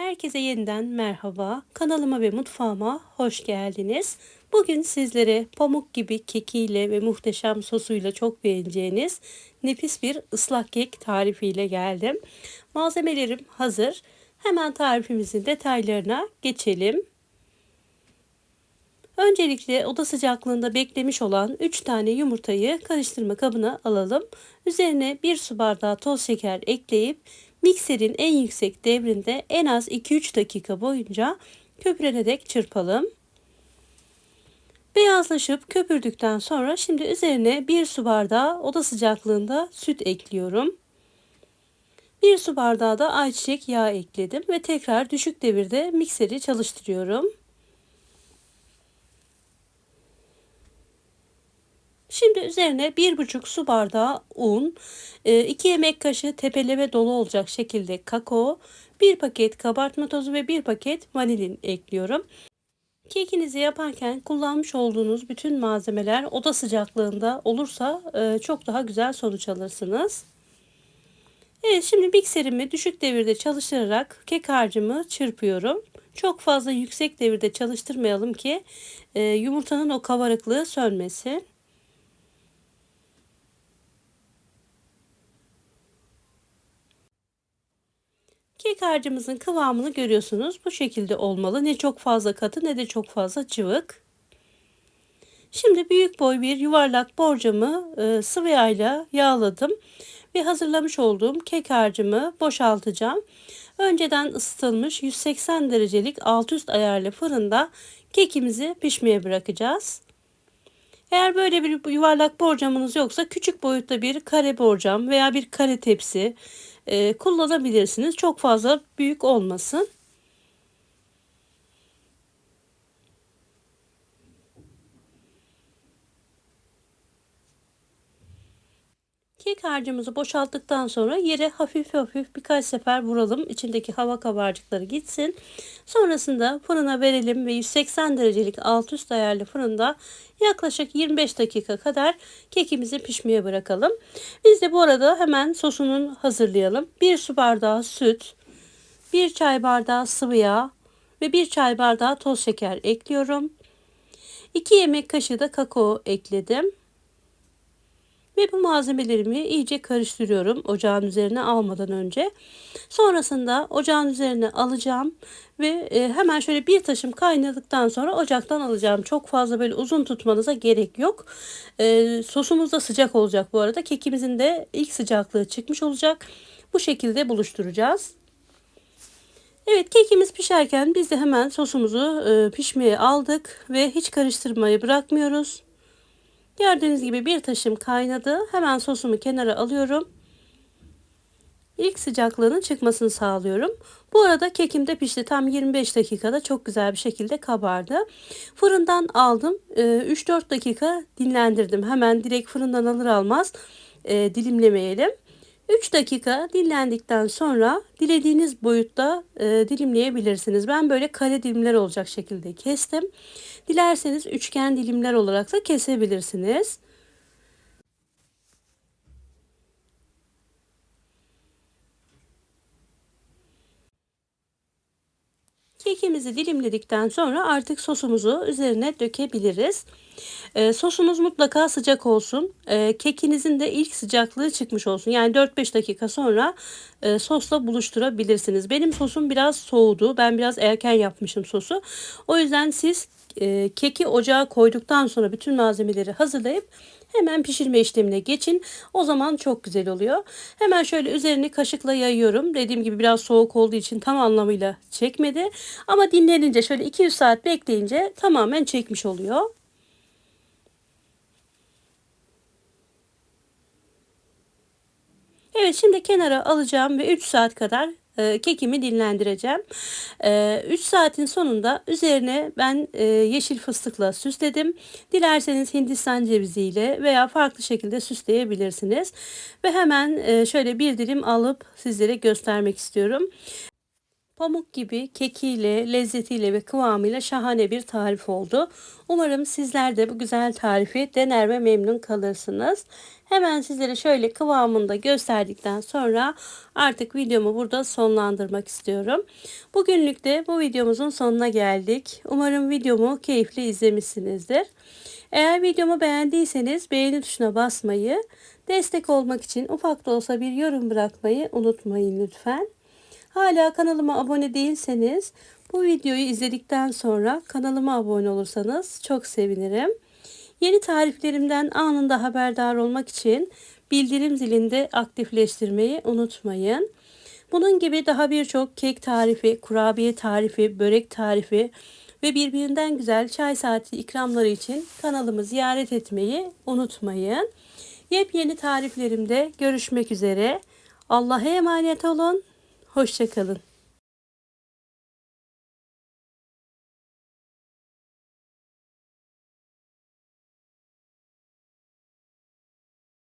Herkese yeniden merhaba. Kanalıma ve mutfağıma hoş geldiniz. Bugün sizlere pamuk gibi kekiyle ve muhteşem sosuyla çok beğeneceğiniz nefis bir ıslak kek tarifiyle geldim. Malzemelerim hazır. Hemen tarifimizin detaylarına geçelim. Öncelikle oda sıcaklığında beklemiş olan 3 tane yumurtayı karıştırma kabına alalım. Üzerine 1 su bardağı toz şeker ekleyip mikserin en yüksek devrinde en az 2-3 dakika boyunca köpürenerek çırpalım. Beyazlaşıp köpürdükten sonra şimdi üzerine 1 su bardağı oda sıcaklığında süt ekliyorum. 1 su bardağı da ayçiçek yağı ekledim ve tekrar düşük devirde mikseri çalıştırıyorum. Şimdi üzerine 1,5 su bardağı un, 2 e, yemek kaşığı tepeleme dolu olacak şekilde kakao, 1 paket kabartma tozu ve 1 paket vanilin ekliyorum. Kekinizi yaparken kullanmış olduğunuz bütün malzemeler oda sıcaklığında olursa e, çok daha güzel sonuç alırsınız. Evet şimdi mikserimi düşük devirde çalıştırarak kek harcımı çırpıyorum. Çok fazla yüksek devirde çalıştırmayalım ki e, yumurtanın o kabarıklığı sönmesin. Kek harcımızın kıvamını görüyorsunuz. Bu şekilde olmalı. Ne çok fazla katı ne de çok fazla cıvık. Şimdi büyük boy bir yuvarlak borcamı e, sıvı yağla yağladım ve hazırlamış olduğum kek harcımı boşaltacağım. Önceden ısıtılmış 180 derecelik alt üst ayarlı fırında kekimizi pişmeye bırakacağız. Eğer böyle bir yuvarlak borcamınız yoksa küçük boyutta bir kare borcam veya bir kare tepsi kullanabilirsiniz. Çok fazla büyük olmasın. Kek harcımızı boşalttıktan sonra yere hafif hafif birkaç sefer vuralım. İçindeki hava kabarcıkları gitsin. Sonrasında fırına verelim ve 180 derecelik alt üst ayarlı fırında yaklaşık 25 dakika kadar kekimizi pişmeye bırakalım. Biz de bu arada hemen sosunu hazırlayalım. 1 su bardağı süt, 1 çay bardağı sıvı yağ ve 1 çay bardağı toz şeker ekliyorum. 2 yemek kaşığı da kakao ekledim. Ve bu malzemelerimi iyice karıştırıyorum ocağın üzerine almadan önce. Sonrasında ocağın üzerine alacağım ve e, hemen şöyle bir taşım kaynadıktan sonra ocaktan alacağım. Çok fazla böyle uzun tutmanıza gerek yok. E, sosumuz da sıcak olacak bu arada. Kekimizin de ilk sıcaklığı çıkmış olacak. Bu şekilde buluşturacağız. Evet kekimiz pişerken biz de hemen sosumuzu e, pişmeye aldık ve hiç karıştırmayı bırakmıyoruz. Gördüğünüz gibi bir taşım kaynadı. Hemen sosumu kenara alıyorum. İlk sıcaklığının çıkmasını sağlıyorum. Bu arada kekim de pişti. Tam 25 dakikada çok güzel bir şekilde kabardı. Fırından aldım. 3-4 ee, dakika dinlendirdim. Hemen direkt fırından alır almaz e, dilimlemeyelim. 3 dakika dinlendikten sonra dilediğiniz boyutta e, dilimleyebilirsiniz. Ben böyle kare dilimler olacak şekilde kestim. Dilerseniz üçgen dilimler olarak da kesebilirsiniz. Kekimizi dilimledikten sonra artık sosumuzu üzerine dökebiliriz. E, sosunuz mutlaka sıcak olsun. E, kekinizin de ilk sıcaklığı çıkmış olsun. Yani 4-5 dakika sonra e, sosla buluşturabilirsiniz. Benim sosum biraz soğudu. Ben biraz erken yapmışım sosu. O yüzden siz e, keki ocağa koyduktan sonra bütün malzemeleri hazırlayıp hemen pişirme işlemine geçin. O zaman çok güzel oluyor. Hemen şöyle üzerini kaşıkla yayıyorum. Dediğim gibi biraz soğuk olduğu için tam anlamıyla çekmedi. Ama dinlenince şöyle 200 saat bekleyince tamamen çekmiş oluyor. Evet şimdi kenara alacağım ve 3 saat kadar e, kekimi dinlendireceğim. 3 e, saatin sonunda üzerine ben e, yeşil fıstıkla süsledim. Dilerseniz hindistan ceviziyle veya farklı şekilde süsleyebilirsiniz. Ve hemen şöyle bir dilim alıp sizlere göstermek istiyorum. Pamuk gibi kekiyle, lezzetiyle ve kıvamıyla şahane bir tarif oldu. Umarım sizler de bu güzel tarifi dener ve memnun kalırsınız. Hemen sizlere şöyle kıvamında gösterdikten sonra artık videomu burada sonlandırmak istiyorum. Bugünlük de bu videomuzun sonuna geldik. Umarım videomu keyifli izlemişsinizdir. Eğer videomu beğendiyseniz beğeni tuşuna basmayı, destek olmak için ufak da olsa bir yorum bırakmayı unutmayın lütfen. Hala kanalıma abone değilseniz bu videoyu izledikten sonra kanalıma abone olursanız çok sevinirim. Yeni tariflerimden anında haberdar olmak için bildirim zilinde aktifleştirmeyi unutmayın. Bunun gibi daha birçok kek tarifi, kurabiye tarifi, börek tarifi ve birbirinden güzel çay saati ikramları için kanalımı ziyaret etmeyi unutmayın. Yepyeni tariflerimde görüşmek üzere. Allah'a emanet olun. Hoşçakalın.